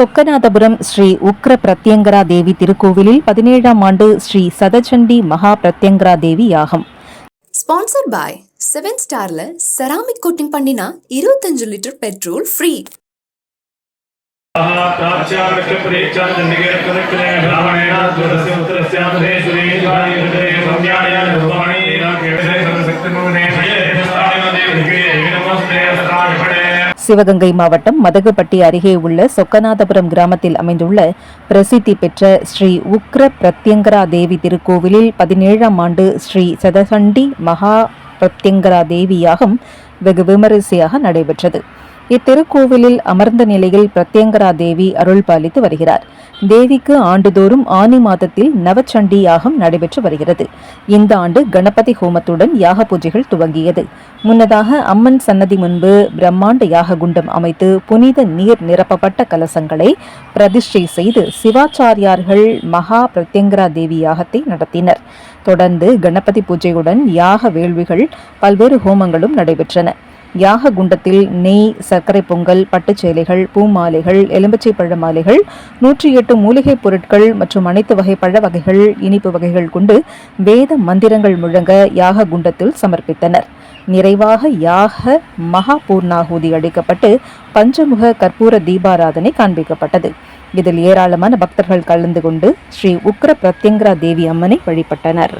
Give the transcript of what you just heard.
சொக்கநாதபுரம் ஸ்ரீ உக்ர பிரத்யங்கரா தேவி திருக்கோவிலில் பதினேழாம் ஆண்டு ஸ்ரீ சதச்சண்டி மகா பிரத்யங்கரா தேவி யாகம். ஸ்பான்சர்ட் பாய் செவன் ஸ்டார்ல செராமிக் கோட்டிங் பண்ணினா இருபத்தஞ்சு லிட்டர் பெட்ரோல் ஃப்ரீ. நமஸ்தே சிவகங்கை மாவட்டம் மதகுப்பட்டி அருகே உள்ள சொக்கநாதபுரம் கிராமத்தில் அமைந்துள்ள பிரசித்தி பெற்ற ஸ்ரீ உக்ர பிரத்யங்கரா தேவி திருக்கோவிலில் பதினேழாம் ஆண்டு ஸ்ரீ சதசண்டி மகா பிரத்யங்கரா தேவி யாகம் வெகு விமரிசையாக நடைபெற்றது. இத்திருக்கோவிலில் அமர்ந்த நிலையில் பிரத்யங்கரா தேவி அருள் பாலித்து வருகிறார். தேவிக்கு ஆண்டுதோறும் ஆனி மாதத்தில் நவச்சண்டி யாகம் நடைபெற்று வருகிறது. இந்த ஆண்டு கணபதி ஹோமத்துடன் யாக பூஜைகள் துவங்கியது. முன்னதாக அம்மன் சன்னதி முன்பு பிரம்மாண்ட யாக குண்டம் அமைத்து புனித நீர் நிரப்பப்பட்ட கலசங்களை பிரதிஷ்டை செய்து சிவாச்சாரியார்கள் மகா பிரத்யங்கரா தேவி யாகத்தை நடத்தினர். தொடர்ந்து கணபதி பூஜையுடன் யாக வேள்விகள் பல்வேறு ஹோமங்களும் நடைபெற்றன. யாக குண்டத்தில் நெய் சர்க்கரை பொங்கல் பட்டுச்சேலைகள் பூமாலைகள் எலும்பச்சை பழ மாலைகள் நூற்றி எட்டு மூலிகைப் பொருட்கள் மற்றும் அனைத்து வகை பழ வகைகள் இனிப்பு வகைகள் கொண்டு வேத மந்திரங்கள் முழங்க யாக குண்டத்தில் சமர்ப்பித்தனர். நிறைவாக யாக மகா பூர்ணாகூதி அளிக்கப்பட்டு பஞ்சமுக கற்பூர தீபாராதனை காண்பிக்கப்பட்டது. இதில் ஏராளமான பக்தர்கள் கலந்து கொண்டு ஸ்ரீ உக்ர பிரத்யங்கரா தேவி அம்மனை வழிபட்டனர்.